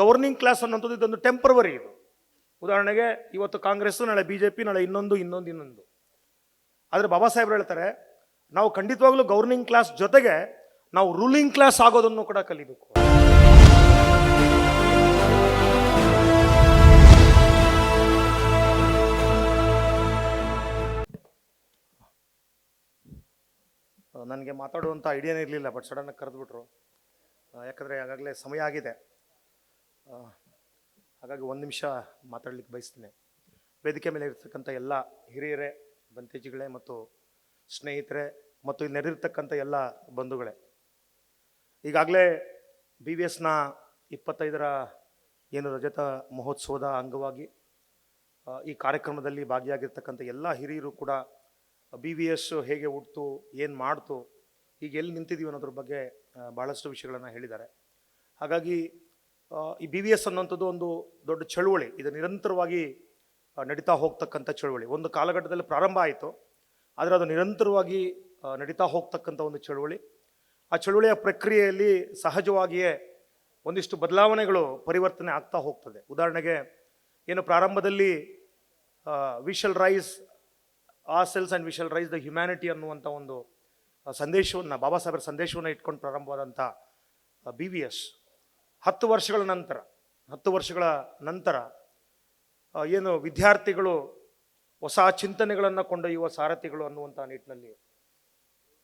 Governing class ಅನ್ನೋಂಥದ್ದು ಇದೊಂದು temporary ಇದು. ಉದಾಹರಣೆಗೆ ಇವತ್ತು ಕಾಂಗ್ರೆಸ್ಸು, ನಾಳೆ ಬಿ ಜೆ ಪಿ ನಾಳೆ ಇನ್ನೊಂದು ಇನ್ನೊಂದು ಇನ್ನೊಂದು. ಆದರೆ ಬಾಬಾ ಸಾಹೇಬ್ರು ಹೇಳ್ತಾರೆ, ನಾವು ಖಂಡಿತವಾಗ್ಲೂ ಗವರ್ನಿಂಗ್ ಕ್ಲಾಸ್ ಜೊತೆಗೆ ನಾವು ರೂಲಿಂಗ್ ಕ್ಲಾಸ್ ಆಗೋದನ್ನು ಕೂಡ ಕಲಿಬೇಕು. ನನಗೆ ಮಾತಾಡುವಂಥ ಐಡಿಯಾನೇ ಇರಲಿಲ್ಲ ಬಟ್ ಸಡನ್ನಾಗಿ ಕರೆದ್ಬಿಟ್ರು. ಯಾಕಂದರೆ ಆಗಾಗಲೇ ಸಮಯ ಆಗಿದೆ. ಹಾಗಾಗಿ ಒಂದು ನಿಮಿಷ ಮಾತಾಡ್ಲಿಕ್ಕೆ ಬಯಸ್ತೇನೆ. ವೇದಿಕೆ ಮೇಲೆ ಇರ್ತಕ್ಕಂಥ ಎಲ್ಲ ಹಿರಿಯರೇ, ಬಂತೇಜಿಗಳೇ ಮತ್ತು ಸ್ನೇಹಿತರೆ ಮತ್ತು ಇಲ್ಲಿ ನೆರೆದಿರ್ತಕ್ಕಂಥ ಎಲ್ಲ ಬಂಧುಗಳೇ, ಈಗಾಗಲೇ ಬಿ ವಿ ಎಸ್ನ ಇಪ್ಪತ್ತೈದರ ಏನು ರಜತ ಮಹೋತ್ಸವದ ಅಂಗವಾಗಿ ಈ ಕಾರ್ಯಕ್ರಮದಲ್ಲಿ ಭಾಗಿಯಾಗಿರ್ತಕ್ಕಂಥ ಎಲ್ಲ ಹಿರಿಯರು ಕೂಡ ಬಿ ವಿ ಎಸ್ ಹೇಗೆ ಹುಟ್ಟಿತು ಏನು ಮಾಡ್ತು, ಈಗ ಎಲ್ಲಿ ನಿಂತಿದ್ದೀವಿ ಅನ್ನೋದ್ರ ಬಗ್ಗೆ ಭಾಳಷ್ಟು ವಿಷಯಗಳನ್ನು ಹೇಳಿದ್ದಾರೆ. ಹಾಗಾಗಿ ಈ ಬಿ ವಿ ಎಸ್ ಅನ್ನುವಂಥದ್ದು ಒಂದು ದೊಡ್ಡ ಚಳುವಳಿ. ಇದು ನಿರಂತರವಾಗಿ ನಡೀತಾ ಹೋಗ್ತಕ್ಕಂಥ ಚಳುವಳಿ. ಒಂದು ಕಾಲಘಟ್ಟದಲ್ಲಿ ಪ್ರಾರಂಭ ಆಯಿತು, ಆದರೆ ಅದು ನಿರಂತರವಾಗಿ ನಡೀತಾ ಹೋಗ್ತಕ್ಕಂಥ ಒಂದು ಚಳುವಳಿ. ಆ ಚಳುವಳಿಯ ಪ್ರಕ್ರಿಯೆಯಲ್ಲಿ ಸಹಜವಾಗಿಯೇ ಒಂದಿಷ್ಟು ಬದಲಾವಣೆಗಳು ಪರಿವರ್ತನೆ ಆಗ್ತಾ ಹೋಗ್ತದೆ. ಉದಾಹರಣೆಗೆ, ಏನು ಪ್ರಾರಂಭದಲ್ಲಿ ವಿಶಲ್ ರೈಸ್ ಆ cells and whistle rise the humanity ಅನ್ನುವಂಥ ಒಂದು ಸಂದೇಶವನ್ನು, ಬಾಬಾ ಸಾಹೇಬರ ಸಂದೇಶವನ್ನು ಇಟ್ಕೊಂಡು ಪ್ರಾರಂಭವಾದಂಥ ಬಿ ವಿ ಎಸ್ ಹತ್ತು ವರ್ಷಗಳ ನಂತರ, ಹತ್ತು ವರ್ಷಗಳ ನಂತರ ಏನು ವಿದ್ಯಾರ್ಥಿಗಳು ಹೊಸ ಚಿಂತನೆಗಳನ್ನು ಕೊಂಡೊಯ್ಯುವ ಸಾರಥಿಗಳು ಅನ್ನುವಂಥ ನಿಟ್ಟಿನಲ್ಲಿ.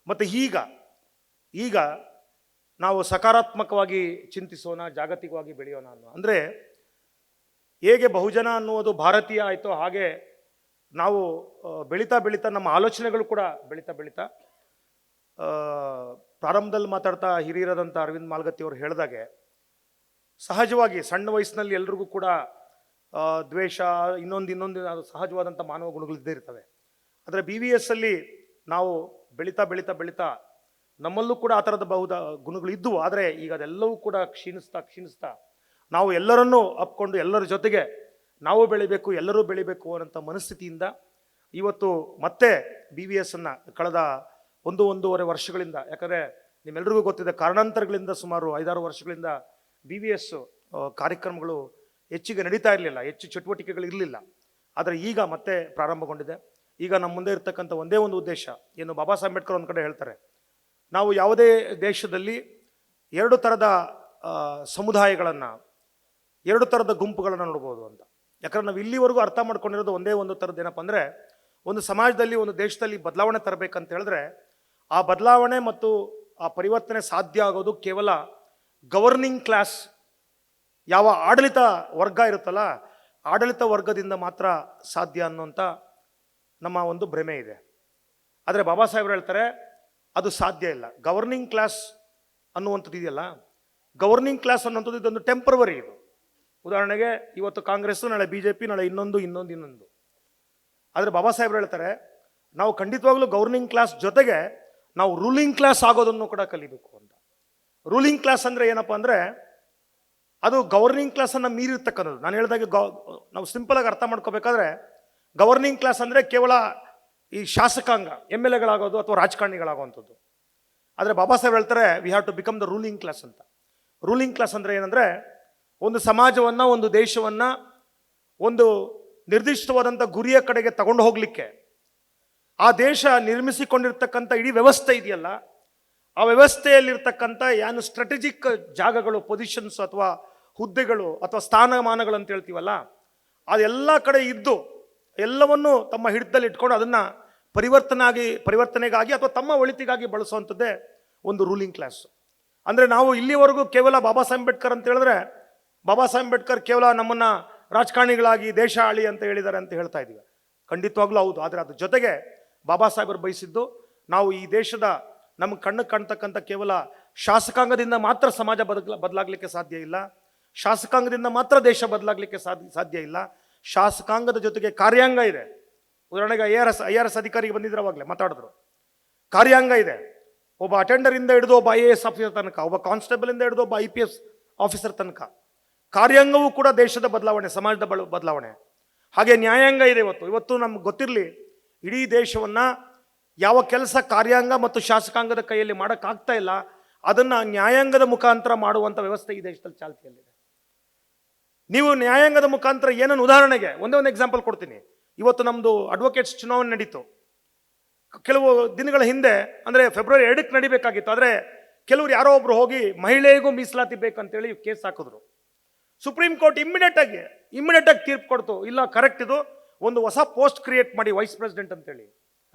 ಮತ್ತು ಈಗ ಈಗ ನಾವು ಸಕಾರಾತ್ಮಕವಾಗಿ ಚಿಂತಿಸೋಣ, ಜಾಗತಿಕವಾಗಿ ಬೆಳೆಯೋಣ ಅನ್ನೋ, ಅಂದರೆ ಹೇಗೆ ಬಹುಜನ ಅನ್ನುವುದು ಭಾರತೀಯ ಆಯಿತೋ ಹಾಗೆ ನಾವು ಬೆಳೀತಾ ಬೆಳೀತಾ ನಮ್ಮ ಆಲೋಚನೆಗಳು ಕೂಡ ಬೆಳೀತಾ ಬೆಳೀತಾ ಪ್ರಾರಂಭದಲ್ಲಿ ಮಾತಾಡ್ತಾ ಹಿರಿಯರಾದಂಥ ಅರವಿಂದ್ ಮಾಲ್ಗತ್ತಿ ಅವರು ಹೇಳಿದಾಗೆ ಸಹಜವಾಗಿ ಸಣ್ಣ ವಯಸ್ಸಿನಲ್ಲಿ ಎಲ್ರಿಗೂ ಕೂಡ ದ್ವೇಷ, ಇನ್ನೊಂದು ಇನ್ನೊಂದು ಅದು ಸಹಜವಾದಂಥ ಮಾನವ ಗುಣಗಳಿದ್ದೇ ಇರ್ತವೆ. ಆದರೆ ಬಿ ವಿ ಎಸ್ಸಲ್ಲಿ ನಾವು ಬೆಳೀತಾ ಬೆಳೀತಾ ಬೆಳೀತಾ ನಮ್ಮಲ್ಲೂ ಕೂಡ ಆ ಥರದ ಬಹುದ, ಗುಣಗಳು ಇದ್ದವು ಆದರೆ ಈಗ ಅದೆಲ್ಲವೂ ಕೂಡ ಕ್ಷೀಣಿಸ್ತಾ ಕ್ಷೀಣಿಸ್ತಾ ನಾವು ಎಲ್ಲರನ್ನೂ ಅಪ್ಕೊಂಡು ಎಲ್ಲರ ಜೊತೆಗೆ ನಾವು ಬೆಳಿಬೇಕು, ಎಲ್ಲರೂ ಬೆಳಿಬೇಕು ಅನ್ನೋಂಥ ಮನಸ್ಥಿತಿಯಿಂದ ಇವತ್ತು ಮತ್ತೆ ಬಿ ವಿ ಎಸ್ ಅನ್ನು ಕಳೆದ ಒಂದು, ಒಂದೂವರೆ ವರ್ಷಗಳಿಂದ, ಯಾಕಂದರೆ ನಿಮ್ಮೆಲ್ಲರಿಗೂ ಗೊತ್ತಿದೆ, ಕಾರಣಾಂತರಗಳಿಂದ ಸುಮಾರು ಐದಾರು ವರ್ಷಗಳಿಂದ ಬಿ ವಿ ಎಸ್ ಕಾರ್ಯಕ್ರಮಗಳು ಹೆಚ್ಚಿಗೆ ನಡೀತಾ ಇರಲಿಲ್ಲ, ಹೆಚ್ಚು ಚಟುವಟಿಕೆಗಳು ಇರಲಿಲ್ಲ. ಆದರೆ ಈಗ ಮತ್ತೆ ಪ್ರಾರಂಭಗೊಂಡಿದೆ. ಈಗ ನಮ್ಮ ಮುಂದೆ ಇರತಕ್ಕಂಥ ಒಂದೇ ಒಂದು ಉದ್ದೇಶ, ಏನು ಬಾಬಾ ಸಾಹೇಬ್ ಅಂಬೇಡ್ಕರ್ ಒಂದು ಕಡೆ ಹೇಳ್ತಾರೆ, ನಾವು ಯಾವುದೇ ದೇಶದಲ್ಲಿ ಎರಡು ಥರದ ಸಮುದಾಯಗಳನ್ನು, ಎರಡು ಥರದ ಗುಂಪುಗಳನ್ನು ನೋಡ್ಬೋದು ಅಂತ. ಯಾಕಂದ್ರೆ ನಾವು ಇಲ್ಲಿವರೆಗೂ ಅರ್ಥ ಮಾಡ್ಕೊಂಡಿರೋದು ಒಂದೇ ಒಂದು ಥರದ್ದು ಏನಪ್ಪ ಅಂದರೆ, ಒಂದು ಸಮಾಜದಲ್ಲಿ, ಒಂದು ದೇಶದಲ್ಲಿ ಬದಲಾವಣೆ ತರಬೇಕಂತ ಹೇಳಿದ್ರೆ, ಆ ಬದಲಾವಣೆ ಮತ್ತು ಆ ಪರಿವರ್ತನೆ ಸಾಧ್ಯ ಆಗೋದು ಕೇವಲ ಗವರ್ನಿಂಗ್ ಕ್ಲಾಸ್ ಯಾವ ಆಡಳಿತ ವರ್ಗ ಇರುತ್ತಲ್ಲ, ಆಡಳಿತ ವರ್ಗದಿಂದ ಮಾತ್ರ ಸಾಧ್ಯ ಅನ್ನುವಂಥ ನಮ್ಮ ಒಂದು ಭ್ರಮೆ ಇದೆ. ಆದರೆ ಬಾಬಾ ಸಾಹೇಬ್ರು ಹೇಳ್ತಾರೆ, ಅದು ಸಾಧ್ಯ ಇಲ್ಲ. ಗವರ್ನಿಂಗ್ ಕ್ಲಾಸ್ ಅನ್ನುವಂಥದ್ದು ಇದೆಯಲ್ಲ ಗವರ್ನಿಂಗ್ ಕ್ಲಾಸ್ ಅನ್ನುವಂಥದ್ದು ಇದೊಂದು ಟೆಂಪ್ರವರಿ ಇದು. ಉದಾಹರಣೆಗೆ ಇವತ್ತು ಕಾಂಗ್ರೆಸ್ಸು, ನಾಳೆ ಬಿ ಜೆ ಪಿ ನಾಳೆ ಇನ್ನೊಂದು ಇನ್ನೊಂದು ಇನ್ನೊಂದು. ಆದರೆ ಬಾಬಾ ಸಾಹೇಬ್ರು ಹೇಳ್ತಾರೆ, ನಾವು ಖಂಡಿತವಾಗ್ಲೂ ಗವರ್ನಿಂಗ್ ಕ್ಲಾಸ್ ಜೊತೆಗೆ ನಾವು ರೂಲಿಂಗ್ ಕ್ಲಾಸ್ ಆಗೋದನ್ನು ಕೂಡ ಕಲಿಬೇಕು ಅಂತ. ರೂಲಿಂಗ್ ಕ್ಲಾಸ್ ಅಂದರೆ ಏನಪ್ಪ ಅಂದರೆ ಅದು ಗವರ್ನಿಂಗ್ ಕ್ಲಾಸನ್ನು ಮೀರಿರ್ತಕ್ಕಂಥದ್ದು. ನಾನು ಹೇಳಿದಾಗೆ ಗೌ, ನಾವು ಸಿಂಪಲಾಗಿ ಅರ್ಥ ಮಾಡ್ಕೋಬೇಕಾದ್ರೆ ಗವರ್ನಿಂಗ್ ಕ್ಲಾಸ್ ಅಂದರೆ ಕೇವಲ ಈ ಶಾಸಕಾಂಗ, ಎಂ ಎಲ್ ಎಗಳಾಗೋದು ಅಥವಾ ರಾಜಕಾರಣಿಗಳಾಗುವಂಥದ್ದು. ಆದರೆ ಬಾಬಾ ಸಾಹೇಬ್ ಹೇಳ್ತಾರೆ we have to become the ruling class ಅಂತ. ರೂಲಿಂಗ್ ಕ್ಲಾಸ್ ಅಂದರೆ ಏನಂದರೆ ಒಂದು ಸಮಾಜವನ್ನು, ಒಂದು ದೇಶವನ್ನು, ಒಂದು ನಿರ್ದಿಷ್ಟವಾದಂಥ ಗುರಿಯ ಕಡೆಗೆ ತಗೊಂಡು ಹೋಗಲಿಕ್ಕೆ. ಆ ದೇಶ ನಿರ್ಮಿಸಿಕೊಂಡಿರ್ತಕ್ಕಂಥ ಇಡೀ ವ್ಯವಸ್ಥೆ ಇದೆಯಲ್ಲ ಆ ವ್ಯವಸ್ಥೆಯಲ್ಲಿರ್ತಕ್ಕಂಥ ಏನು ಸ್ಟ್ರಾಟಜಿಕ್ ಜಾಗಗಳು ಪೊಸಿಷನ್ಸ್ ಅಥವಾ ಹುದ್ದೆಗಳು ಅಥವಾ ಸ್ಥಾನಮಾನಗಳು ಅಂತ ಹೇಳ್ತೀವಲ್ಲ, ಅದೆಲ್ಲ ಕಡೆ ಇದ್ದು ಎಲ್ಲವನ್ನು ತಮ್ಮ ಹಿಡಿತದಲ್ಲಿ ಇಟ್ಕೊಂಡು ಅದನ್ನು ಪರಿವರ್ತನಾಗಿ, ಪರಿವರ್ತನೆಗಾಗಿ ಅಥವಾ ತಮ್ಮ ಒಳಿತಿಗಾಗಿ ಬಳಸುವಂಥದ್ದೇ ಒಂದು ರೂಲಿಂಗ್ ಕ್ಲಾಸ್ ಅಂದರೆ ನಾವು ಇಲ್ಲಿವರೆಗೂ ಕೇವಲ ಬಾಬಾ ಸಾಹೇಬ್ ಅಂಬೇಡ್ಕರ್ ಅಂತ ಹೇಳಿದ್ರೆ, ಬಾಬಾ ಸಾಹೇಬ್ ಅಂಬೇಡ್ಕರ್ ಕೇವಲ ನಮ್ಮನ್ನು ರಾಜಕಾರಣಿಗಳಾಗಿ ದೇಶ ಆಳಿ ಅಂತ ಹೇಳಿದ್ದಾರೆ ಅಂತ ಹೇಳ್ತಾ ಇದ್ದೀವಿ. ಖಂಡಿತವಾಗ್ಲೂ ಹೌದು, ಆದರೆ ಅದ್ರ ಜೊತೆಗೆ ಬಾಬಾ ಸಾಹೇಬರು ಬಯಸಿದ್ದು ನಾವು ಈ ದೇಶದ ನಮಗೆ ಕಣ್ಣು ಕಾಣ್ತಕ್ಕಂಥ ಕೇವಲ ಶಾಸಕಾಂಗದಿಂದ ಮಾತ್ರ ಸಮಾಜ ಬದಲ ಬದಲಾಗಲಿಕ್ಕೆ ಸಾಧ್ಯ ಇಲ್ಲ. ಶಾಸಕಾಂಗದಿಂದ ಮಾತ್ರ ದೇಶ ಬದಲಾಗಲಿಕ್ಕೆ ಸಾಧ್ಯ ಸಾಧ್ಯ ಇಲ್ಲ. ಶಾಸಕಾಂಗದ ಜೊತೆಗೆ ಕಾರ್ಯಾಂಗ ಇದೆ. ಉದಾಹರಣೆಗೆ I R S, I R S ಅಧಿಕಾರಿಗೆ ಬಂದಿದ್ರು ಅವಾಗಲೇ ಮಾತಾಡಿದ್ರು. ಕಾರ್ಯಾಂಗ ಇದೆ. ಒಬ್ಬ ಅಟೆಂಡರ್ ಇಂದ ಹಿಡಿದು ಒಬ್ಬ ಐ ಎ ಎಸ್ ಆಫೀಸರ್ ತನಕ, ಒಬ್ಬ ಕಾನ್ಸ್ಟೇಬಲ್ ಇಂದ ಹಿಡಿದು ಒಬ್ಬ ಐ ಪಿ ಎಸ್ ಆಫೀಸರ್ ತನಕ ಕಾರ್ಯಾಂಗವೂ ಕೂಡ ದೇಶದ ಬದಲಾವಣೆ, ಸಮಾಜದ ಬದಲಾವಣೆ. ಹಾಗೆ ನ್ಯಾಯಾಂಗ ಇದೆ ಇವತ್ತು. ಇವತ್ತು ನಮ್ಗೆ ಗೊತ್ತಿರಲಿ, ಇಡೀ ದೇಶವನ್ನ ಯಾವ ಕೆಲಸ ಕಾರ್ಯಾಂಗ ಮತ್ತು ಶಾಸಕಾಂಗದ ಕೈಯಲ್ಲಿ ಮಾಡೋಕ್ಕಾಗ್ತಾ ಇಲ್ಲ, ಅದನ್ನು ನ್ಯಾಯಾಂಗದ ಮುಖಾಂತರ ಮಾಡುವಂಥ ವ್ಯವಸ್ಥೆ ಈ ದೇಶದಲ್ಲಿ ಚಾಲ್ತಿಯಲ್ಲಿದೆ. ನೀವು ನ್ಯಾಯಾಂಗದ ಮುಖಾಂತರ ಏನನ್ನು, ಉದಾಹರಣೆಗೆ ಒಂದೇ ಒಂದು ಎಕ್ಸಾಂಪಲ್ ಕೊಡ್ತೀನಿ. ಇವತ್ತು ನಮ್ಮದು ಅಡ್ವೊಕೇಟ್ಸ್ ಚುನಾವಣೆ ನಡೀತು. ಕೆಲವು ದಿನಗಳ ಹಿಂದೆ, ಅಂದರೆ ಫೆಬ್ರವರಿ ಎರಡಕ್ಕೆ ನಡಿಬೇಕಾಗಿತ್ತು. ಆದರೆ ಕೆಲವರು ಯಾರೋ ಒಬ್ರು ಹೋಗಿ ಮಹಿಳೆಗೂ ಮೀಸಲಾತಿ ಬೇಕಂತೇಳಿ ಕೇಸ್ ಹಾಕಿದ್ರು. ಸುಪ್ರೀಂ ಕೋರ್ಟ್ ಇಮ್ಮಿಡಿಯೇಟ್ ಆಗಿ ಇಮ್ಮಿಡಿಯೇಟ್ ಆಗಿ ತೀರ್ಪು ಕೊಡ್ತು. ಇಲ್ಲ ಕರೆಕ್ಟ್ ಇದು. ಒಂದು ಹೊಸ ಪೋಸ್ಟ್ ಕ್ರಿಯೇಟ್ ಮಾಡಿ ವೈಸ್ ಪ್ರೆಸಿಡೆಂಟ್ ಅಂತೇಳಿ.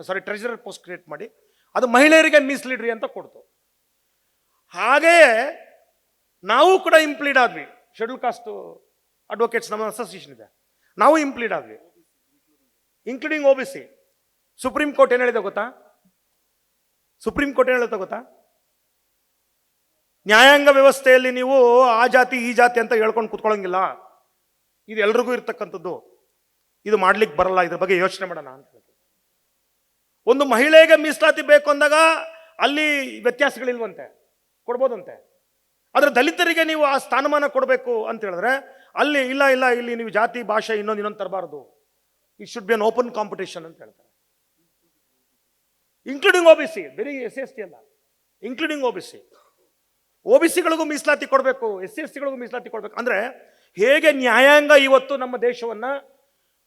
ಸಾರಿ ಟ್ರೆಜರರ್ ಪೋಸ್ಟ್ ಕ್ರಿಯೇಟ್ ಮಾಡಿ, ಅದು ಮಹಿಳೆಯರಿಗೆ ಮೀಸಲಿಡ್ರಿ ಅಂತ ಕೊಡ್ತು. ಹಾಗೆಯೇ ನಾವು ಕೂಡ ಇಂಪ್ಲೀಡ್ ಆದ್ವಿ. ಶೆಡ್ಯೂಲ್ ಕಾಸ್ಟ್ ಅಡ್ವೊಕೇಟ್ಸ್ ನಮ್ಮ ಅಸೋಸಿಯೇಷನ್ ಇದೆ. ನಾವು ಇಂಪ್ಲೀಡ್ ಆದ್ವಿ including O B C supreme court ಏನು ಹೇಳಿದೆ ಗೊತ್ತಾ? ಸುಪ್ರೀಂ ಕೋರ್ಟ್ ಏನು ಹೇಳುತ್ತೆ ಗೊತ್ತಾ? ನ್ಯಾಯಾಂಗ ವ್ಯವಸ್ಥೆಯಲ್ಲಿ ನೀವು ಆ ಜಾತಿ, ಈ ಜಾತಿ ಅಂತ ಹೇಳ್ಕೊಂಡು ಕೂತ್ಕೊಳ್ಳೋಂಗಿಲ್ಲ. ಇದು ಎಲ್ರಿಗೂ ಇರ್ತಕ್ಕಂಥದ್ದು. ಇದು ಮಾಡ್ಲಿಕ್ಕೆ ಬರಲ್ಲ, ಇದ್ರ ಬಗ್ಗೆ ಯೋಚನೆ ಮಾಡೋಣ ಅಂತ. ಒಂದು ಮಹಿಳೆಗೆ ಮೀಸಲಾತಿ ಬೇಕು ಅಂದಾಗ ಅಲ್ಲಿ ವ್ಯತ್ಯಾಸಗಳಿಲ್ವಂತೆ, ಕೊಡ್ಬೋದಂತೆ. ಆದರೆ ದಲಿತರಿಗೆ ನೀವು ಆ ಸ್ಥಾನಮಾನ ಕೊಡಬೇಕು ಅಂತ ಹೇಳಿದ್ರೆ, ಅಲ್ಲಿ ಇಲ್ಲ ಇಲ್ಲ, ಇಲ್ಲಿ ನೀವು ಜಾತಿ, ಭಾಷೆ ಇನ್ನೊಂದು ಇನ್ನೊಂದು ತರಬಾರದು. It should be an open competition ಅಂತ ಹೇಳ್ತಾರೆ. ಇನ್ಕ್ಲೂಡಿಂಗ್ ಒ ಬಿ ಸಿ ಬರೀ ಎಸ್ ಎಸ್ ಟಿ ಅಲ್ಲ. Including O B C O B ಸಿಗಳಿಗೂ ಮೀಸಲಾತಿ ಕೊಡಬೇಕು ಎಸ್ ಎಸ್ ಟಿಗಳಿಗೂ ಮೀಸಲಾತಿ ಕೊಡಬೇಕು. ಅಂದರೆ ಹೇಗೆ ನ್ಯಾಯಾಂಗ ಇವತ್ತು ನಮ್ಮ ದೇಶವನ್ನು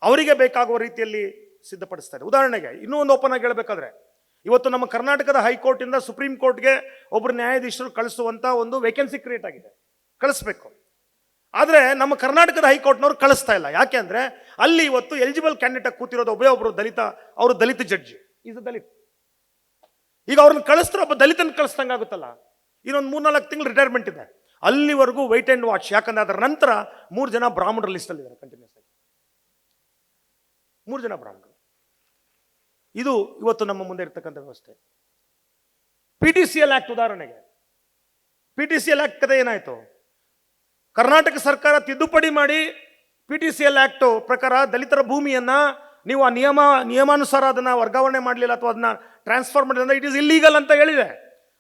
ಅವರಿಗೆ ಬೇಕಾಗುವ ರೀತಿಯಲ್ಲಿ ಸಿದ್ಧಪಡಿಸ್ತಾರೆ. ಉದಾಹರಣೆಗೆ ಇನ್ನೂ ಒಂದು ಓಪನ್ ಆಗಿ ಹೇಳಬೇಕಾದ್ರೆ, ಇವತ್ತು ನಮ್ಮ ಕರ್ನಾಟಕದ ಹೈಕೋರ್ಟಿಂದ ಸುಪ್ರೀಂ ಕೋರ್ಟ್ಗೆ ಒಬ್ಬರು ನ್ಯಾಯಾಧೀಶರು ಕಳಿಸುವಂತ ಒಂದು ವೇಕೆನ್ಸಿ ಕ್ರಿಯೇಟ್ ಆಗಿದೆ. ಕಳಿಸ್ಬೇಕು. ಆದರೆ ನಮ್ಮ ಕರ್ನಾಟಕದ ಹೈಕೋರ್ಟ್ನವ್ರು ಕಳಿಸ್ತಾ ಇಲ್ಲ. ಯಾಕೆ ಅಂದ್ರೆ, ಅಲ್ಲಿ ಇವತ್ತು ಎಲಿಜಿಬಲ್ ಕ್ಯಾಂಡಿಡೇಟ್ ಕೂತಿರೋದು ಒಬ್ಬ ಒಬ್ಬರು ದಲಿತ, ಅವರು ದಲಿತ ಜಡ್ಜ್ ದಲಿತ. ಈಗ ಅವ್ರನ್ನ ಕಳಿಸ್ತಾರೆ ಒಬ್ಬ ದಲಿತನ ಕಳಿಸ್ದಂಗೆ ಆಗುತ್ತಲ್ಲ? ಇನ್ನೊಂದು ಮೂರ್ನಾಲ್ಕು ತಿಂಗಳು ರಿಟೈರ್ಮೆಂಟ್ ಇದೆ. ಅಲ್ಲಿವರೆಗೂ ವೈಟ್ ಆ್ಯಂಡ್ ವಾಚ್ ಯಾಕಂದ್ರೆ ಅದರ ನಂತರ ಮೂರು ಜನ ಬ್ರಾಹ್ಮಣರ ಲಿಸ್ಟಲ್ಲಿ ಇದ್ದಾರೆ ಕಂಟಿನ್ಯೂಸ್ ಆಗಿ ಮೂರು ಜನ ಬ್ರಾಹ್ಮಣರು. ಇದು ಇವತ್ತು ನಮ್ಮ ಮುಂದೆ ಇರ್ತಕ್ಕಂಥ ವ್ಯವಸ್ಥೆ. P T C L act ಉದಾಹರಣೆಗೆ. P T C L act ಕತೆ ಏನಾಯಿತು? ಕರ್ನಾಟಕ ಸರ್ಕಾರ ತಿದ್ದುಪಡಿ ಮಾಡಿ P T C L act ಪ್ರಕಾರ ದಲಿತರ ಭೂಮಿಯನ್ನ ನೀವು ಆ ನಿಯಮ, ನಿಯಮಾನುಸಾರ ಅದನ್ನ ವರ್ಗಾವಣೆ ಮಾಡಲಿಲ್ಲ ಅಥವಾ ಅದನ್ನ ಟ್ರಾನ್ಸ್ಫರ್ ಮಾಡಿಲ್ಲ ಇಟ್ ಇಸ್ ಇಲ್ಲೀಗಲ್ ಅಂತ ಹೇಳಿದೆ.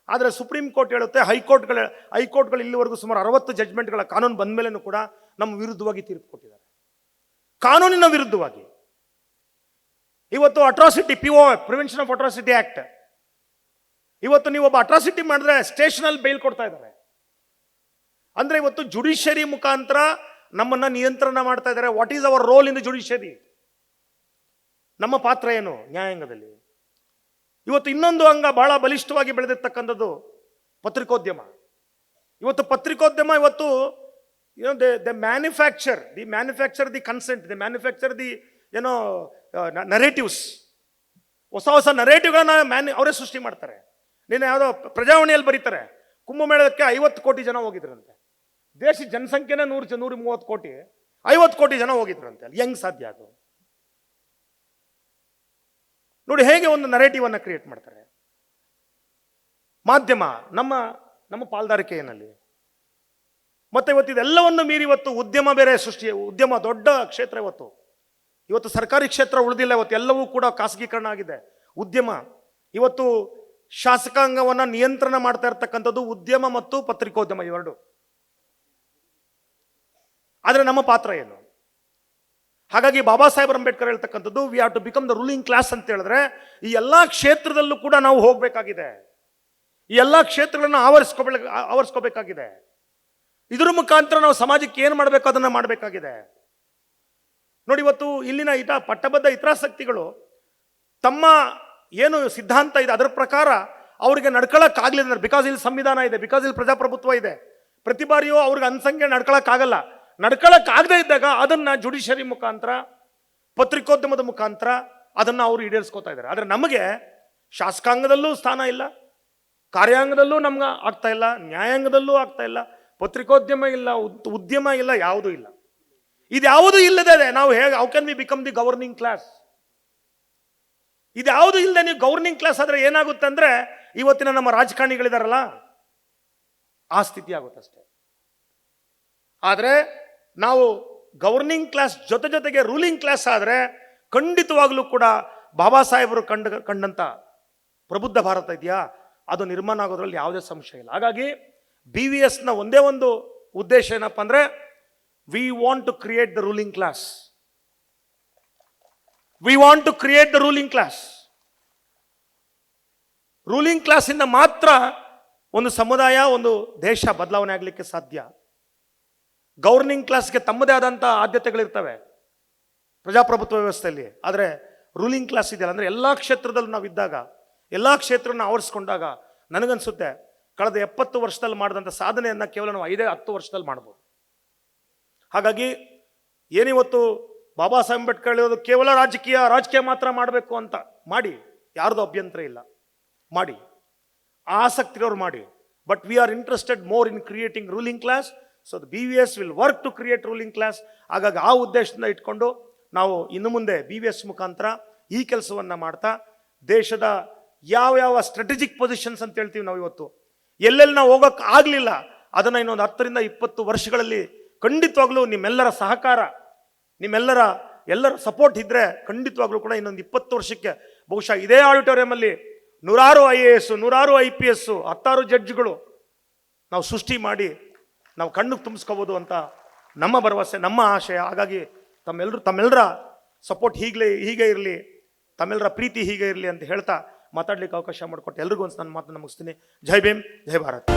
ಆದರೆ ಸುಪ್ರೀಂ ಕೋರ್ಟ್ ಹೇಳುತ್ತೆ ಹೈಕೋರ್ಟ್ಗಳ ಹೈಕೋರ್ಟ್ಗಳು ಇಲ್ಲಿವರೆಗೂ ಸುಮಾರು ಅರವತ್ತು ಜಡ್ಜ್ಮೆಂಟ್ಗಳ ಕಾನೂನು ಬಂದ ಮೇಲೂ ಕೂಡ ನಮ್ಮ ವಿರುದ್ಧವಾಗಿ ತೀರ್ಪು ಕೊಟ್ಟಿದ್ದಾರೆ. ಕಾನೂನಿನ ವಿರುದ್ಧವಾಗಿ. ಇವತ್ತು atrocity P O prevention of atrocity act ಇವತ್ತು ನೀವು ಒಬ್ಬ ಅಟ್ರಾಸಿಟಿ ಮಾಡಿದ್ರೆ ಸ್ಟೇಷನಲ್ಲಿ ಬೇಲ್ ಕೊಡ್ತಾ ಇದ್ದಾರೆ. ಅಂದ್ರೆ ಇವತ್ತು ಜುಡಿಷರಿ ಮುಖಾಂತರ ನಮ್ಮನ್ನ ನಿಯಂತ್ರಣ ಮಾಡ್ತಾ ಇದ್ದಾರೆ. What is our role in the judiciary ನಮ್ಮ ಪಾತ್ರ ಏನು? ನ್ಯಾಯಾಂಗದಲ್ಲಿ. ಇವತ್ತು ಇನ್ನೊಂದು ಅಂಗ ಬಹಳ ಬಲಿಷ್ಠವಾಗಿ ಬೆಳೆದಿರ್ತಕ್ಕಂಥದ್ದು ಪತ್ರಿಕೋದ್ಯಮ. ಇವತ್ತು ಪತ್ರಿಕೋದ್ಯಮ ಇವತ್ತು the manufacture the manufacture the consent the manufacture the ಏನೋ ನರೇಟಿವ್ಸ್ ಹೊಸ ಹೊಸ ನರೇಟಿವ್ಗಳನ್ನ ಮ್ಯಾನ್ ಅವರೇ ಸೃಷ್ಟಿ ಮಾಡ್ತಾರೆ. ನಿನ್ನೆ ಯಾವುದೋ ಪ್ರಜಾವಾಣಿಯಲ್ಲಿ ಬರೀತಾರೆ, ಕುಂಭಮೇಳಕ್ಕೆ ಐವತ್ತು ಕೋಟಿ ಜನ ಹೋಗಿದ್ರಂತೆ. ದೇಶದ ಜನಸಂಖ್ಯೆನೇ ನೂರು ನೂರ ಮೂವತ್ತು ಕೋಟಿ, ಐವತ್ತು ಕೋಟಿ ಜನ ಹೋಗಿದ್ರಂತೆ. ಅಲ್ಲಿ ಹೆಂಗ್ ಸಾಧ್ಯ ಅದು? ನೋಡಿ, ಹೇಗೆ ಒಂದು ನರೇಟಿವ್ ಅನ್ನ ಕ್ರಿಯೇಟ್ ಮಾಡ್ತಾರೆ? ಮಾಧ್ಯಮ, ನಮ್ಮ ನಮ್ಮ ಪಾಲ್ದಾರಿಕೆಯಲ್ಲಿ ಮತ್ತೆ ಇವತ್ತು ಇದೆಲ್ಲವನ್ನು ಮೀರಿ ಇವತ್ತು ಉದ್ಯಮ ಬೇರೆ ಸೃಷ್ಟಿ, ಉದ್ಯಮ ದೊಡ್ಡ ಕ್ಷೇತ್ರ ಇವತ್ತು. ಇವತ್ತು ಸರ್ಕಾರಿ ಕ್ಷೇತ್ರ ಉಳಿದಿಲ್ಲ, ಇವತ್ತು ಎಲ್ಲವೂ ಕೂಡ ಖಾಸಗೀಕರಣ ಆಗಿದೆ. ಉದ್ಯಮ, ಇವತ್ತು ಶಾಸಕಾಂಗವನ್ನು ನಿಯಂತ್ರಣ ಮಾಡ್ತಾ ಇರ್ತಕ್ಕಂಥದ್ದು ಉದ್ಯಮ ಮತ್ತು ಪತ್ರಿಕೋದ್ಯಮ ಇವೆರಡು. ಆದರೆ ನಮ್ಮ ಪಾತ್ರ ಏನು? ಹಾಗಾಗಿ ಬಾಬಾ ಸಾಹೇಬ್ ಅಂಬೇಡ್ಕರ್ ಹೇಳ್ತಕ್ಕಂಥದ್ದು we have to become the ruling class ಅಂತ ಹೇಳಿದ್ರೆ, ಈ ಎಲ್ಲ ಕ್ಷೇತ್ರದಲ್ಲೂ ಕೂಡ ನಾವು ಹೋಗಬೇಕಾಗಿದೆ. ಈ ಎಲ್ಲ ಕ್ಷೇತ್ರಗಳನ್ನು ಆವರಿಸ್ಕೋಬೇಕು ಆವರಿಸ್ಕೋಬೇಕಾಗಿದೆ ಇದರ ಮುಖಾಂತರ ನಾವು ಸಮಾಜಕ್ಕೆ ಏನು ಮಾಡಬೇಕು, ಅದನ್ನ ಮಾಡಬೇಕಾಗಿದೆ. ನೋಡಿ ಇವತ್ತು ಇಲ್ಲಿನ ಇತ ಪಟ್ಟಬದ್ಧ ಹಿತಾಸಕ್ತಿಗಳು ತಮ್ಮ ಏನು ಸಿದ್ಧಾಂತ ಇದೆ, ಅದರ ಪ್ರಕಾರ ಅವರಿಗೆ ನಡ್ಕೊಳಕ್ಕಾಗಲಿಲ್ಲ ಬಿಕಾಸ್ ಇಲ್ಲಿ ಸಂವಿಧಾನ ಇದೆ ಬಿಕಾಸ್ ಇಲ್ಲಿ ಪ್ರಜಾಪ್ರಭುತ್ವ ಇದೆ, ಪ್ರತಿ ಬಾರಿಯೂ ಅವ್ರಿಗೆ ಅನ್ಸಂಖ್ಯೆ ನಡ್ಕೊಳಕ್ಕಾಗಲ್ಲ. ನಡ್ಕೊಳಕ್ಕಾಗದೇ ಇದ್ದಾಗ ಅದನ್ನು ಜುಡಿಷರಿ ಮುಖಾಂತರ, ಪತ್ರಿಕೋದ್ಯಮದ ಮುಖಾಂತರ ಅದನ್ನು ಅವರು ಈಡೇರಿಸ್ಕೋತಾ ಇದ್ದಾರೆ. ಆದರೆ ನಮಗೆ ಶಾಸಕಾಂಗದಲ್ಲೂ ಸ್ಥಾನ ಇಲ್ಲ, ಕಾರ್ಯಾಂಗದಲ್ಲೂ ನಮ್ಗೆ ಆಗ್ತಾ ಇಲ್ಲ, ನ್ಯಾಯಾಂಗದಲ್ಲೂ ಆಗ್ತಾ ಇಲ್ಲ, ಪತ್ರಿಕೋದ್ಯಮ ಇಲ್ಲ, ಉದ್- ಉದ್ಯಮ ಇಲ್ಲ, ಯಾವುದೂ ಇಲ್ಲ. ಇದ್ಯಾವುದು ಇಲ್ಲದೆ ನಾವು ಹೇಗೆ how can we become the governing class ಇದ್ಯಾವುದು ಇಲ್ಲದೆ ನೀವು ಗವರ್ನಿಂಗ್ ಕ್ಲಾಸ್ ಆದರೆ ಏನಾಗುತ್ತೆ ಅಂದರೆ, ಇವತ್ತಿನ ನಮ್ಮ ರಾಜಕಾರಣಿಗಳಿದಾರಲ್ಲ, ಆ ಸ್ಥಿತಿ ಆಗುತ್ತೆ ಅಷ್ಟೇ ಆದರೆ ನಾವು ಗವರ್ನಿಂಗ್ ಕ್ಲಾಸ್ ಜೊತೆ ಜೊತೆಗೆ ರೂಲಿಂಗ್ ಕ್ಲಾಸ್ ಆದರೆ ಖಂಡಿತವಾಗ್ಲೂ ಕೂಡ ಬಾಬಾ ಸಾಹೇಬರು ಕಂಡ, ಕಂಡಂತ ಪ್ರಬುದ್ಧ ಭಾರತ ಇದೆಯಾ? ಅದು ನಿರ್ಮಾಣ ಆಗೋದ್ರಲ್ಲಿ ಯಾವುದೇ ಸಂಶಯ ಇಲ್ಲ. ಹಾಗಾಗಿ ಬಿ ವಿ ಎಸ್ನ ಒಂದೇ ಒಂದು ಉದ್ದೇಶ ಏನಪ್ಪ ಅಂದ್ರೆ we want to create the ruling class we want to create the ruling class ruling ಕ್ಲಾಸಿಂದ ಮಾತ್ರ ಒಂದು ಸಮುದಾಯ, ಒಂದು ದೇಶ ಬದಲಾವಣೆ ಆಗಲಿಕ್ಕೆ ಸಾಧ್ಯ. ಗವರ್ನಿಂಗ್ ಕ್ಲಾಸ್ಗೆ ತಮ್ಮದೇ ಆದಂಥ ಆದ್ಯತೆಗಳಿರ್ತವೆ ಪ್ರಜಾಪ್ರಭುತ್ವ ವ್ಯವಸ್ಥೆಯಲ್ಲಿ. ಆದರೆ ರೂಲಿಂಗ್ ಕ್ಲಾಸ್ ಇದೆಯಲ್ಲ, ಅಂದರೆ ಎಲ್ಲ ಕ್ಷೇತ್ರದಲ್ಲೂ ನಾವು ಇದ್ದಾಗ, ಎಲ್ಲ ಕ್ಷೇತ್ರನ ಆವರಿಸ್ಕೊಂಡಾಗ ನನಗನ್ಸುತ್ತೆ, ಕಳೆದ ಎಪ್ಪತ್ತು ವರ್ಷದಲ್ಲಿ ಮಾಡಿದಂಥ ಸಾಧನೆಯನ್ನು ಕೇವಲ ನಾವು ಐದೇ, ಹತ್ತು ವರ್ಷದಲ್ಲಿ ಮಾಡ್ಬೋದು. ಹಾಗಾಗಿ ಏನಿವತ್ತು ಬಾಬಾ ಸಾಹೇಬ್ ಅಂಬೇಡ್ಕರ್ ಹೇಳೋದು ಕೇವಲ ರಾಜಕೀಯ ರಾಜಕೀಯ ಮಾತ್ರ ಮಾಡಬೇಕು ಅಂತ ಮಾಡಿ, ಯಾರ್ದು ಅಭ್ಯಂತರ ಇಲ್ಲ. ಮಾಡಿ. ಆಸಕ್ತಿ ಇರೋರು ಮಾಡಿ but we are interested more in creating ruling class so be we as will work to create ruling class ಹಾಗಾಗಿ ಆ ಉದ್ದೇಶದಿಂದ ಇಟ್ಕೊಂಡು ನಾವು ಇನ್ನು ಮುಂದೆ ಬಿ ವಿ ಎಸ್ ಮುಖಾಂತರ ಈ ಕೆಲಸವನ್ನು ಮಾಡ್ತಾ, ದೇಶದ ಯಾವ ಯಾವ ಸ್ಟ್ರಾಟಜಿಕ್ ಪೊಸಿಷನ್ಸ್ ಅಂತ ಹೇಳ್ತೀವಿ ನಾವು ಇವತ್ತು ಎಲ್ಲೆಲ್ಲಿ ನಾವು ಹೋಗೋಕೆ ಆಗಲಿಲ್ಲ, ಅದನ್ನು ಇನ್ನೊಂದು ಹತ್ತರಿಂದ ಇಪ್ಪತ್ತು ವರ್ಷಗಳಲ್ಲಿ ಖಂಡಿತವಾಗ್ಲೂ ನಿಮ್ಮೆಲ್ಲರ ಸಹಕಾರ, ನಿಮ್ಮೆಲ್ಲರ ಎಲ್ಲರ ಸಪೋರ್ಟ್ ಇದ್ದರೆ ಖಂಡಿತವಾಗ್ಲೂ ಕೂಡ ಇನ್ನೊಂದು ಇಪ್ಪತ್ತು ವರ್ಷಕ್ಕೆ ಬಹುಶಃ ಇದೇ ಆಡಿಟೋರಿಯಮಲ್ಲಿ ನೂರಾರು ಐ ಎ ಎಸ್ಸು ನೂರಾರು ಐ ಪಿ ಎಸ್ಸು ಹತ್ತಾರು ಜಡ್ಜ್ಗಳು ನಾವು ಸೃಷ್ಟಿ ಮಾಡಿ ನಾವು ಕಣ್ಣಿಗೆ ತುಂಬಿಸ್ಕೋಬೋದು ಅಂತ ನಮ್ಮ ಭರವಸೆ, ನಮ್ಮ ಆಶಯ. ಹಾಗಾಗಿ ತಮ್ಮೆಲ್ಲರೂ ತಮ್ಮೆಲ್ಲರ ಸಪೋರ್ಟ್ ಹೀಗಲೇ, ಹೀಗೆ ಇರಲಿ ತಮ್ಮೆಲ್ಲರ ಪ್ರೀತಿ ಹೀಗೆ ಇರಲಿ ಅಂತ ಹೇಳ್ತಾ ಮಾತಾಡ್ಲಿಕ್ಕೆ ಅವಕಾಶ ಮಾಡಿಕೊಟ್ಟು ಎಲ್ರಿಗೂ ಒಂದು ನನ್ನ ಮಾತನ್ನು ಮುಗಿಸ್ತೀನಿ. ಜೈ ಭೀಮ್, ಜೈ ಭಾರತ್.